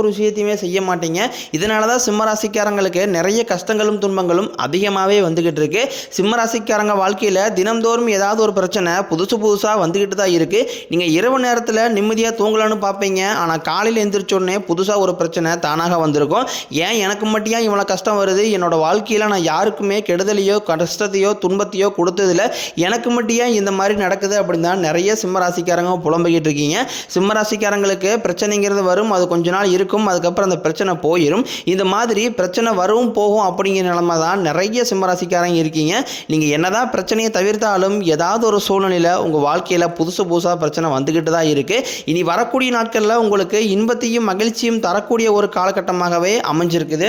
ஒரு விஷயத்தையுமே செய்ய மாட்டீங்க. இதனால தான் சிம்மராசிக்காரங்களுக்கு நிறைய கஷ்டங்களும் துன்பங்களும் அதிகமாகவே வந்துக்கிட்டு இருக்கு. சிம்மராசிக்காரங்க வாழ்க்கையில் தினம்தோறும் ஏதாவது ஒரு பிரச்சனை புதுசு புதுசாக வந்துக்கிட்டு தான் இருக்குது நீங்கள் இரவு நேரத்தில் நிம்மதியாக தூங்கலான்னு பார்ப்பீங்க. ஆனால் காலையில் எந்திரிச்ச உடனே புதுசாக ஒரு பிரச்சனை தானாக வந்திருக்கும். ஏன் எனக்கு மட்டும் ஏன் இவ்வளோ கஷ்டம் வருது? என்னோட வாழ்க்கையில் நான் யாருக்குமே கெடுதலையோ கஷ்டத்தையோ துன்பத்தையோ கொடுத்ததில்ல. எனக்கு மட்டும் ஏன் இந்த மாதிரி நடக்குது அப்படின்னு தான் நிறைய சிம்மராசிக்காரங்க புலம்பிக்கிட்டு இருக்கீங்க. சிம்மராசிக்காரங்களுக்கு பிரச்சனைங்கிறது வரும். அது கொஞ்ச நாள் இருக்கும் இருக்கும் அதுக்கப்புறம் அந்த பிரச்சனை போயிடும் இந்த மாதிரி பிரச்சனை வரும் போகும் அப்படிங்கிற நிலமை தான் நிறைய சிம்மராசிக்காரங்க இருக்கீங்க. நீங்கள் என்னதான் பிரச்சனையை தவிர்த்தாலும் ஏதாவது ஒரு சூழ்நிலையில் உங்கள் வாழ்க்கையில் புதுசு புதுசாக பிரச்சனை வந்துக்கிட்டு தான் இருக்குது இனி வரக்கூடிய நாட்களில் உங்களுக்கு இன்பத்தையும் மகிழ்ச்சியும் தரக்கூடிய ஒரு காலகட்டமாகவே அமைஞ்சிருக்குது.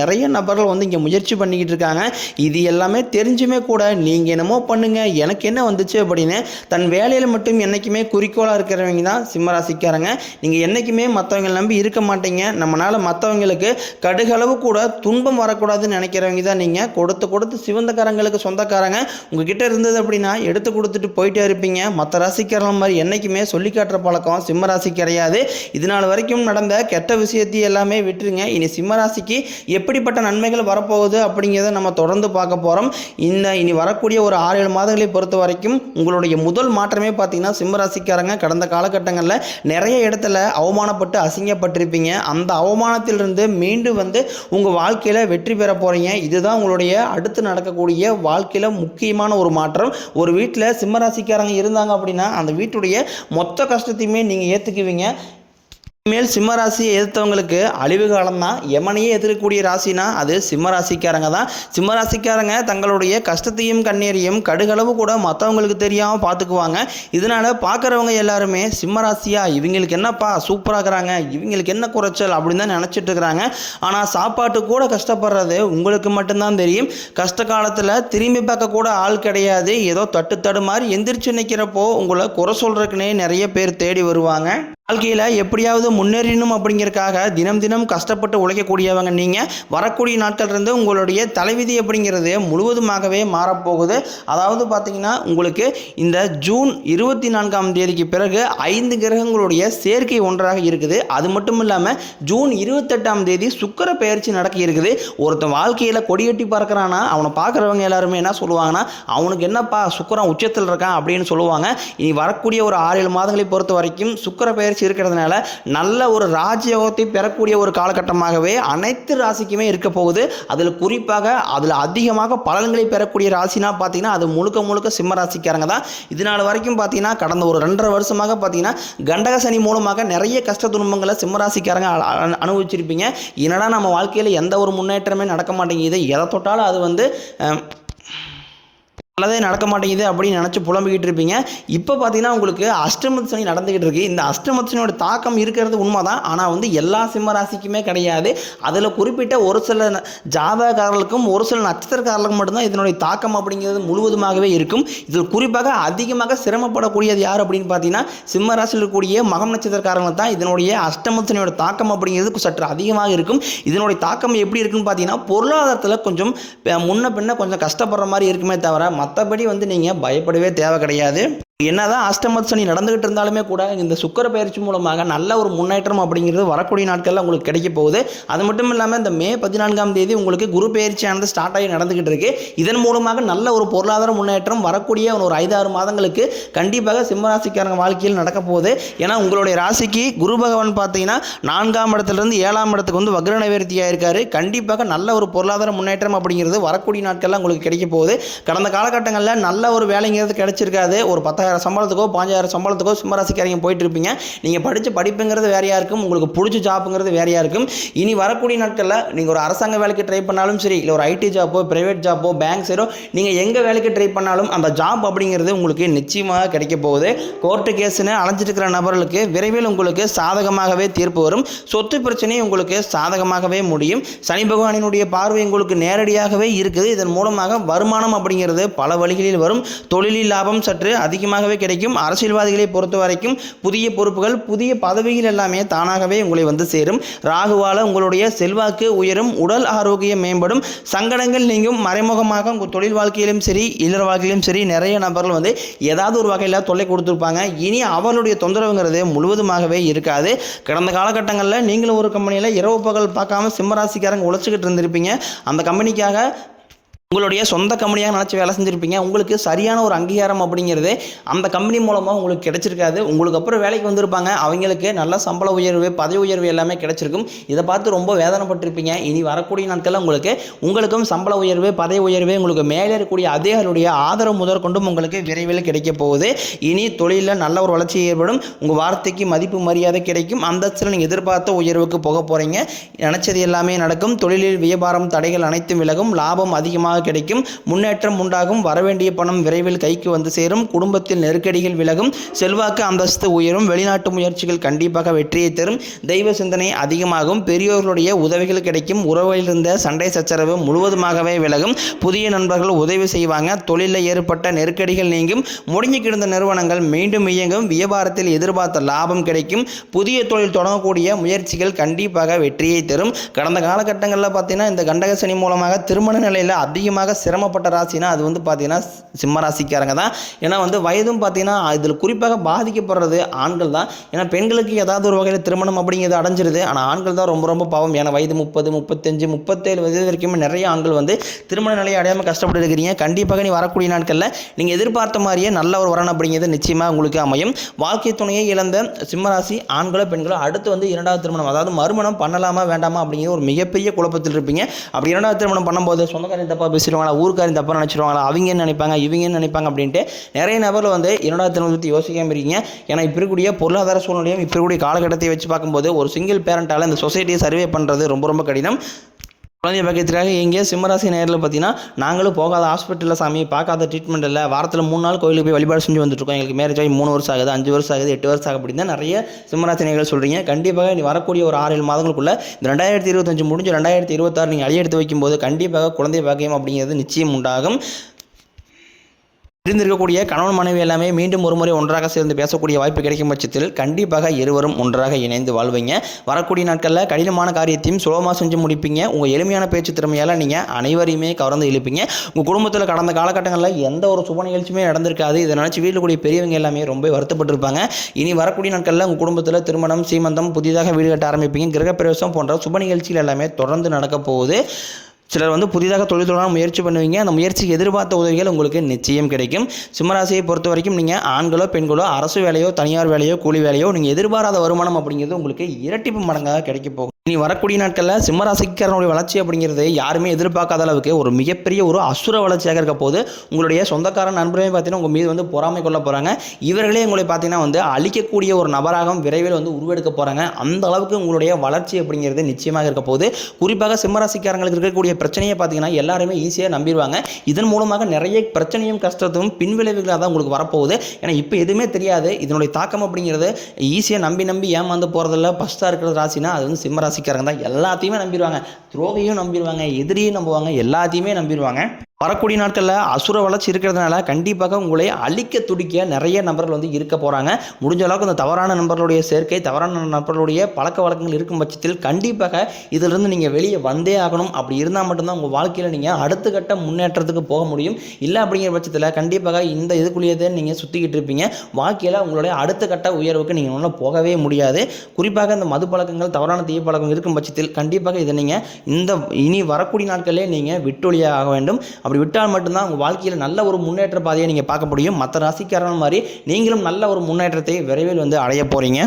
நிறைய நபர்கள் வந்து இங்கே முயற்சி பண்ணிக்கிட்டு இருக்காங்க. இது எல்லாமே தெரிஞ்சுமே கூட நீங்கள் என்னமோ பண்ணுங்கள் எனக்கு என்ன வந்துச்சு அப்படின்னு தன் வேலையில் மட்டும் என்றைக்குமே குறிக்கோளாக இருக்கிறவங்க தான் சிம்மராசிக்காரங்க. நீங்கள் என்றைக்குமே மற்றவங்களை நம்பி இருக்க மாட்டீங்க. நம்மளால் மற்றவங்களுக்கு கடுகளவு கூட துன்பம் வரக்கூடாதுன்னு நினைக்கிறவங்க தான் நீங்கள் கொடுத்து கொடுத்து சிவந்தக்காரங்களுக்கு சொந்தக்காரங்க. உங்ககிட்ட இருந்தது அப்படின்னா எடுத்து கொடுத்துட்டு போயிட்டே இருப்பீங்க. மற்ற ராசிக்காரங்க மாதிரி என்றைக்குமே சொல்லி காட்டுற பழக்கம் சிம்மராசி கிடையாது. இது நாள் வரைக்கும் நடந்த கெட்ட விஷயத்தையும் எல்லாமே விட்டுருங்க. இனி சிம்மராசிக்கு ராசிக்கு எப்படிப்பட்ட நன்மைகள் வரப்போகுது அப்படிங்கிறத நம்ம தொடர்ந்து பார்க்க போகிறோம் இந்த இனி வரக்கூடிய ஒரு ஆறு ஏழு மாதங்களை பொறுத்த வரைக்கும் உங்களுடைய முதல் மாற்றமே பார்த்தீங்கன்னா சிம்ம ராசிக்காரங்க. கடந்த காலகட்டங்களில் நிறைய இடத்துல அவமானப்பட்டு அசிங்கப்பட்டிருப்பீங்க. அந்த அவமானத்திலிருந்து மீண்டும் வந்து உங்கள் வாழ்க்கையில் வெற்றி பெற போகிறீங்க இதுதான் உங்களுடைய அடுத்து நடக்கக்கூடிய வாழ்க்கையில் முக்கியமான ஒரு மாற்றம். ஒரு வீட்டில் சிம்மராசிக்காரங்க இருந்தாங்க அப்படின்னா அந்த வீட்டுடைய மொத்த கஷ்டத்தையுமே நீங்கள் ஏற்றுக்குவீங்க இனிமேல் சிம்ம ராசியை எதிர்த்தவங்களுக்கு அழிவு காலம் தான் எமனையே எதிர்க்கக்கூடிய ராசினா அது சிம்ம ராசிக்காரங்க தான். சிம்ம ராசிக்காரங்க தங்களுடைய கஷ்டத்தையும் கண்ணீரையும் கடுகளவு கூட மற்றவங்களுக்கு தெரியாமல் பார்த்துக்குவாங்க இதனால் பார்க்குறவங்க எல்லாருமே சிம்ம ராசியா இவங்களுக்கு என்னப்பா சூப்பராக இருக்கிறாங்க இவங்களுக்கு என்ன குறைச்சல் அப்படின்னு தான் நினச்சிட்டு இருக்கிறாங்க. ஆனால் சாப்பாட்டு கூட கஷ்டப்படுறது உங்களுக்கு மட்டும்தான் தெரியும். கஷ்ட காலத்தில் திரும்பி பார்க்க கூட ஆள் கிடையாது. ஏதோ தட்டு தடு மாதிரி எந்திரிச்சு நிற்கிறப்போ உங்களை குறை சொல்கிறதுக்குனே நிறைய பேர் தேடி வருவாங்க. வாழ்க்கையில் எப்படியாவது முன்னேறணும் அப்படிங்கிறதுக்காக தினம் தினம் கஷ்டப்பட்டு உழைக்கக்கூடியவங்க நீங்கள் வரக்கூடிய நாட்கள்லேருந்து உங்களுடைய தலைவிதி அப்படிங்கிறது முழுவதுமாகவே மாறப்போகுது. அதாவது பார்த்தீங்கன்னா உங்களுக்கு இந்த ஜூன் இருபத்தி நான்காம் தேதிக்கு பிறகு ஐந்து கிரகங்களுடைய சேர்க்கை ஒன்றாக இருக்குது. அது மட்டும் இல்லாமல் ஜூன் இருபத்தெட்டாம் தேதி சுக்கர பயிற்சி நடக்க இருக்குது. ஒருத்தன் வாழ்க்கையில் கொடியட்டி பார்க்குறான்னா அவனை பார்க்குறவங்க எல்லாருமே என்ன சொல்லுவாங்கன்னா அவனுக்கு என்னப்பா சுக்கரம் உச்சத்தில் இருக்கான் அப்படின்னு சொல்லுவாங்க. இனி வரக்கூடிய ஒரு ஆறு ஏழு மாதங்களை பொறுத்த வரைக்கும் சுக்கிர பெயர்ச்சி இருக்கிறதுனால நல்ல ஒரு ராஜயோகத்தை பெறக்கூடிய ஒரு காலகட்டமாகவே அனைத்து ராசிக்குமே இருக்க போகுது. அதில் குறிப்பாக அதில் அதிகமாக பலன்களை பெறக்கூடிய ராசினா பார்த்தீங்கன்னா அது முழுக்க முழுக்க சிம்ம ராசிக்காரங்க தான். இதனால் வரைக்கும் பார்த்தீங்கன்னா கடந்த ஒரு ரெண்டரை வருஷமாக பார்த்தீங்கன்னா கண்டக சனி மூலமாக நிறைய கஷ்ட துன்பங்களை சிம்ம ராசிக்காரங்க அ- அனுபவிச்சிருப்பீங்க. என்னடா நம்ம வாழ்க்கையில் எந்த ஒரு முன்னேற்றமே நடக்க மாட்டேங்குது. எதை தொட்டாலும் அது வந்து நல்லதே நடக்க மாட்டேங்குது அப்படின்னு நினச்சி புலம்பிக்கிட்டு இருப்பீங்க. இப்போ பார்த்தீங்கன்னா உங்களுக்கு அஷ்டமத்து சனி நடந்துக்கிட்டு இருக்கு. இந்த அஷ்டமத்து சனியோட தாக்கம் இருக்கிறது உண்மை தான் ஆனால் வந்து எல்லா சிம்ம ராசிக்குமே கிடையாது. அதில் குறிப்பிட்ட ஒரு சில ஜாதகாரர்களுக்கும் ஜாதகக்காரர்களுக்கும் ஒரு சில நட்சத்திரக்காரர்களுக்கும் மட்டும்தான் இதனுடைய தாக்கம் அப்படிங்கிறது முழுவதுமாகவே இருக்கும். இதில் குறிப்பாக அதிகமாக சிரமப்படக்கூடியது யார் அப்படின்னு பார்த்தீங்கன்னா சிம்ம ராசியில் இருக்கக்கூடிய மகம் நட்சத்திரக்காரங்க தான் இதனுடைய அஷ்டமத்து சனியோட தாக்கம் அப்படிங்கிறது சற்று அதிகமாக இருக்கும். இதனுடைய தாக்கம் எப்படி இருக்குன்னு பார்த்தீங்கன்னா பொருளாதாரத்தில் கொஞ்சம் முன்ன பின்ன கொஞ்சம் கஷ்டப்படுற மாதிரி இருக்குமே தவிர மற்றபடி வந்து நீங்கள் பயப்படவே தேவை கிடையாது. என்னதான் அஷ்டமத் சனி நடந்துகிட்டு இருந்தாலுமே கூட இந்த சுக்கர பயிற்சி மூலமாக நல்ல ஒரு முன்னேற்றம் அப்படிங்கிறது வரக்கூடிய நாட்களில் உங்களுக்கு கிடைக்க போகுது. அது மட்டும் இல்லாமல் இந்த மே பதினான்காம் தேதி உங்களுக்கு குரு பயிற்சியானது ஸ்டார்ட் ஆகி நடந்துகிட்டு இருக்கு. இதன் மூலமாக நல்ல ஒரு பொருளாதார முன்னேற்றம் வரக்கூடிய ஒரு ஐதாறு மாதங்களுக்கு கண்டிப்பாக சிம்மராசிக்காரங்க வாழ்க்கையில் நடக்க போகுது. ஏன்னா உங்களுடைய ராசிக்கு குரு பகவான் பார்த்தீங்கன்னா நான்காம் இடத்துலேருந்து ஏழாம் இடத்துக்கு வந்து வக்ர நிவர்த்தியாக இருக்காரு. கண்டிப்பாக நல்ல ஒரு பொருளாதார முன்னேற்றம் அப்படிங்கிறது வரக்கூடிய நாட்களில் உங்களுக்கு கிடைக்க போகுது. கடந்த காலகட்டங்களில் நல்ல ஒரு வேலைங்கிறது கிடைச்சிருக்காது. ஒரு பத்தாயிரம் சம்பளத்துக்கோ பாஞ்சாயிரம் சம்பளத்துக்கோ சிம்மராசிக்காரங்க போயிட்டு இருப்பீங்க. நீங்கள் படித்த படிப்புங்கிறது வேறையாக இருக்கும் உங்களுக்கு பிடிச்ச ஜாப்புங்கிறது வேறையாக இருக்கும் இனி வரக்கூடிய நாட்களில் நீங்கள் ஒரு அரசாங்க வேலைக்கு ட்ரை பண்ணாலும் சரி இல்லை ஒரு ஐடி ஜாப்போ ப்ரைவேட் ஜாப்போ பேங்க் சைடோ நீங்கள் எங்கே வேலைக்கு ட்ரை பண்ணாலும் அந்த ஜாப் அப்படிங்கிறது உங்களுக்கு நிச்சயமாக கிடைக்க போகுது. கோர்ட்டு கேஸ்னு அலைஞ்சிட்டு இருக்கிற நபர்களுக்கு விரைவில் உங்களுக்கு சாதகமாகவே தீர்ப்பு வரும். சொத்து பிரச்சனை உங்களுக்கு சாதகமாகவே முடியும். சனி பகவானினுடைய பார்வை உங்களுக்கு நேரடியாகவே இருக்குது. இதன் மூலமாக வருமானம் அப்படிங்கிறது பல வழிகளில் வரும். தொழிலில் லாபம் சற்று அதிகமாக தானாகவே கிடைக்கும். அரசியல்வாதிகளை பொறுத்த வரைக்கும் புதிய பொறுப்புகள் புதிய பதவிகள் எல்லாமே தானாகவே உங்களை வந்து சேரும். ராகுவால உங்களுடைய செல்வாக்கு உயரும் உடல் ஆரோக்கியம் மேம்படும். சங்கடங்கள் நீங்கும். மறைமுகமாக உங்கள் தொழில் வாழ்க்கையிலும் சரி இல்லற வாழ்க்கையிலும் சரி நிறைய நபர்கள் வந்து ஏதாவது ஒரு வகையில் தொல்லை கொடுத்துருப்பாங்க. இனி அவர்களுடைய தொந்தரவுங்கிறது முழுவதுமாகவே இருக்காது. கடந்த காலகட்டங்களில் நீங்களும் ஒரு கம்பெனியில் இரவு பகல் பார்க்காம சிம்மராசிக்காரங்க உழைச்சிக்கிட்டு இருந்திருப்பீங்க. அந்த கம்பெனிக்காக உங்களுடைய சொந்த கம்பெனியாக நினச்சி வேலை செஞ்சுருப்பீங்க. உங்களுக்கு சரியான ஒரு அங்கீகாரம் அப்படிங்கிறது அந்த கம்பெனி மூலமாக உங்களுக்கு கிடைச்சிருக்காது. உங்களுக்கு அப்புறம் வேலைக்கு வந்திருப்பாங்க. அவங்களுக்கு நல்ல சம்பள உயர்வு பதவி உயர்வு எல்லாமே கிடைச்சிருக்கும். இதை பார்த்து ரொம்ப வேதனைப்பட்டிருப்பீங்க. இனி வரக்கூடிய நாட்களில் உங்களுக்கு உங்களுக்கும் சம்பள உயர்வு பதவி உயர்வு உங்களுக்கு மேலே இருக்கக்கூடிய அதிகாரியுடைய ஆதரவு முதற்கொண்டும் உங்களுக்கு விரைவில் கிடைக்க போகுது. இனி தொழிலில் நல்ல ஒரு வளர்ச்சி ஏற்படும். உங்கள் வார்த்தைக்கு மதிப்பு மரியாதை கிடைக்கும். அந்தஸ்தில் நீங்கள் எதிர்பார்த்த உயர்வுக்கு போக போகிறீங்க நினச்சது எல்லாமே நடக்கும். தொழிலில் வியாபாரம் தடைகள் அனைத்தும் விலகும். லாபம் அதிகமாக கிடைக்கும். முன்னேற்றம் உண்டாகும். வரவேண்டிய பணம் விரைவில் கைக்கு வந்து சேரும். குடும்பத்தில் நெருக்கடிகள் விலகும். செல்வாக்கு அந்தஸ்து உயரும். வெளிநாட்டு முயற்சிகள் கண்டிப்பாக வெற்றியை தரும். தெய்வ சிந்தனை அதிகமாகும். பெரியோர்களுடைய உதவிகள் கிடைக்கும். உறவில் இருந்த சண்டை சச்சரவு முழுவதுமாகவே விலகும். புதிய நண்பர்கள் உதவி செய்வாங்க. தொழிலில் ஏற்பட்ட நெருக்கடிகள் நீங்கும். முடங்கி கிடந்த நிறுவனங்கள் மீண்டும் இயங்கும். வியாபாரத்தில் எதிர்பார்த்த லாபம் கிடைக்கும். புதிய தொழில் தொடங்கக்கூடிய முயற்சிகள் கண்டிப்பாக வெற்றியை தரும். கடந்த காலகட்டங்களில் பார்த்தீங்கன்னா இந்த கண்டகசனி மூலமாக திருமண நிலையில் அதிகமாக சிரமப்பட்ட ராசினா அது வந்து பார்த்தீங்கன்னா சிம்ம ராசிக்காரங்க தான். ஏன்னா வந்து வயதும் பார்த்தீங்கன்னா இதில் குறிப்பாக பாதிக்கப்படுறது ஆண்கள் தான். ஏன்னா பெண்களுக்கு ஏதாவது ஒரு வகையில் திருமணம் அப்படிங்கிறது அடைஞ்சிருது. ஆனால் ஆண்கள் தான் ரொம்ப ரொம்ப பாவம். ஏன்னா வயது முப்பது முப்பத்தஞ்சு முப்பத்தேழு வயது வரைக்குமே நிறைய ஆண்கள் வந்து திருமண நிலையை அடையாமல் கஷ்டப்பட்டு இருக்கிறீங்க. கண்டிப்பாக நீ வரக்கூடிய நாட்களில் நீங்கள் எதிர்பார்த்த மாதிரியே நல்ல ஒரு வரன் அப்படிங்கிறது நிச்சயமாக உங்களுக்கு அமையும். வாழ்க்கை துணையை இழந்த சிம்மராசி ஆண்களோ பெண்களோ அடுத்து வந்து இரண்டாவது திருமணம் அதாவது மறுமணம் பண்ணலாமா வேண்டாமா அப்படிங்கிற ஒரு மிகப்பெரிய குழப்பத்தில் இருப்பீங்க. அப்படி இரண்டாவது திருமணம் பண்ணும்போது சொந்தக்காரன் தப்பாக பேசிடுவாங்களா ஊருக்காரன் தப்பாக நினச்சிருவாங்களா அவங்க என்ன நினைப்பாங்க இவங்க என்ன நினைப்பாங்க அப்படின்ட்டு நிறைய நபர்கள் வந்து என்னோட தினம் பற்றி யோசிக்காமல் இருக்கீங்க. ஏன்னா இப்போ இருக்கக்கூடிய பொருளாதார சூழ்நிலையும் இப்போ இருக்கக்கூடிய காலகட்டத்தை வச்சு பார்க்கும்போது ஒரு சிங்கிள் பேரண்ட்டால் இந்த சொசைட்டியை சர்வே பண்ணுறது ரொம்ப ரொம்ப கடினம். குழந்தை பக்கத்துக்காக எங்கேயோ சிம்மராசி நேரில் பார்த்தீங்கன்னா நாங்களும் போகாத ஹாஸ்பிட்டலில் சாமி பார்க்காத ட்ரீட்மெண்ட் இல்லை. வாரத்தில் மூணு நாள் கோயிலுக்கு போய் வழிபாடு செஞ்சு வந்துட்டுருக்கோம். எங்களுக்கு மேரேஜ் ஆகி மூணு வருஷம் ஆகுது அஞ்சு வருஷம் ஆகுது எட்டு வருஷம் ஆகுது அப்படின்னு தான் நிறைய சிம்மராசி நேர்கள் சொல்கிறீங்க கண்டிப்பாக நீ வரக்கூடிய ஒரு ஆறு ஏழு மாதங்களுக்குள்ள இந்த ரெண்டாயிரத்தி இருபத்தஞ்சு முடிஞ்சு ரெண்டாயிரத்தி இருபத்தாறு நீங்கள் அடி எடுத்து வைக்கும்போது கண்டிப்பாக குழந்தை பாக்கியம் அப்படிங்கிறது நிச்சயம் உண்டாகும். இருந்திருக்கக்கூடிய கணவன் மனைவி எல்லாமே மீண்டும் ஒரு முறை ஒன்றாக சேர்ந்து பேசக்கூடிய வாய்ப்பு கிடைக்கும் பட்சத்தில் கண்டிப்பாக இருவரும் ஒன்றாக இணைந்து வாழ்வீங்க. வரக்கூடிய நாட்களில் கடினமான காரியத்தையும் சுலபமாக செஞ்சு முடிப்பீங்க. உங்கள் எளிமையான பேச்சு திறமையால் நீங்கள் அனைவரையுமே கவர்ந்து இழுப்பீங்க. உங்கள் குடும்பத்தில் கடந்த காலகட்டங்களில் எந்த ஒரு சுப நிகழ்ச்சியுமே நடந்திருக்காது. இதை நினச்சி வீட்டில் கூடிய பெரியவங்க எல்லாமே ரொம்ப வருத்தப்பட்டிருப்பாங்க. இனி வரக்கூடிய நாட்களில் உங்கள் குடும்பத்தில் திருமணம் சீமந்தம் புதிதாக வீடு கட்ட ஆரம்பிப்பீங்க. கிரகப்பிரவேசம் போன்ற சுப நிகழ்ச்சிகள் எல்லாமே தொடர்ந்து நடக்க போகுது. சிலர் வந்து புதிதாக தொழில் தொடங்க முயற்சி பண்ணுவீங்க. அந்த முயற்சிக்கு எதிர்பார்த்த உதவிகள் உங்களுக்கு நிச்சயம் கிடைக்கும். சிம்மராசியை பொறுத்த வரைக்கும் நீங்கள் ஆண்களோ பெண்களோ அரசு வேலையோ தனியார் வேலையோ கூலி வேலையோ நீங்கள் எதிர்பாராத வருமானம் அப்படிங்கிறது உங்களுக்கு இரட்டிப்பு மடங்காக கிடைக்க போகும் இனி வரக்கூடிய நாட்களில் சிம்மராசிக்காரனுடைய வளர்ச்சி அப்படிங்கிறது யாருமே எதிர்பார்க்காத அளவுக்கு ஒரு மிகப்பெரிய ஒரு அசுர வளர்ச்சியாக இருக்க போது உங்களுடைய சொந்தக்காரன் நண்பருமே பார்த்தீங்கன்னா உங்கள் மீது வந்து பொறாமை கொள்ள போகிறாங்க இவர்களே உங்களை பார்த்தீங்கன்னா வந்து அழிக்கக்கூடிய ஒரு நபராகவும் விரைவில் வந்து உருவெடுக்க போகிறாங்க அந்த அளவுக்கு உங்களுடைய வளர்ச்சி அப்படிங்கிறது நிச்சயமாக இருக்க போது குறிப்பாக சிம்மராசிக்காரங்களுக்கு இருக்கக்கூடிய பிரச்சனையை பார்த்தீங்கன்னா எல்லாருமே ஈஸியாக நம்பிடுவாங்க. இதன் மூலமாக நிறைய பிரச்சனையும் கஷ்டத்தையும் பின்விளைவுகளாக தான் உங்களுக்கு வரப்போகுது. ஏன்னா இப்போ எதுவுமே தெரியாது. இதனுடைய தாக்கம் அப்படிங்கிறது ஈஸியாக நம்பி நம்பி ஏமாந்து போகிறதில்ல ஃபஸ்ட்டாக இருக்கிற ராசினா அது வந்து சிம்மராசி ராசிக்காரங்க தான் எல்லாத்தையுமே நம்பிடுவாங்க. துரோகையும் நம்பிடுவாங்க எதிரியும் நம்புவாங்க எல்லாத்தையுமே நம்பிடுவாங்க. வரக்கூடிய நாட்களில் அசுர வளர்ச்சி இருக்கிறதுனால கண்டிப்பாக உங்களை அழிக்க துடிக்க நிறைய நபர்கள் வந்து இருக்க போகிறாங்க முடிஞ்ச அளவுக்கு இந்த தவறான நபர்களுடைய சேர்க்கை தவறான நபர்களுடைய பழக்க வழக்கங்கள் இருக்கும் பட்சத்தில் கண்டிப்பாக இதிலிருந்து நீங்கள் வெளியே வந்தே ஆகணும். அப்படி இருந்தால் மட்டும்தான் உங்கள் வாழ்க்கையில் நீங்கள் அடுத்த கட்ட முன்னேற்றத்துக்கு போக முடியும். இல்லை அப்படிங்கிற பட்சத்தில் கண்டிப்பாக இந்த இதுக்குள்ளேயே நீங்கள் சுற்றிக்கிட்டு இருப்பீங்க. வாழ்க்கையில் உங்களுடைய அடுத்த கட்ட உயர்வுக்கு நீங்கள் ஒன்றும் போகவே முடியாது. குறிப்பாக இந்த மது பழக்கங்கள் தவறான தீய பழக்கம் இருக்கும் பட்சத்தில் கண்டிப்பாக இதை நீங்கள் இந்த இனி வரக்கூடிய நாட்களிலே நீங்கள் விட்டொழியாக ஆக வேண்டும். அப்படி விட்டால் மட்டும்தான் உங்கள் வாழ்க்கையில் நல்ல ஒரு முன்னேற்ற பாதையை நீங்கள் பார்க்க முடியும். மற்ற ராசிக்காரன் மாதிரி நீங்களும் நல்ல ஒரு முன்னேற்றத்தை விரைவில் வந்து அடைய போகிறீங்க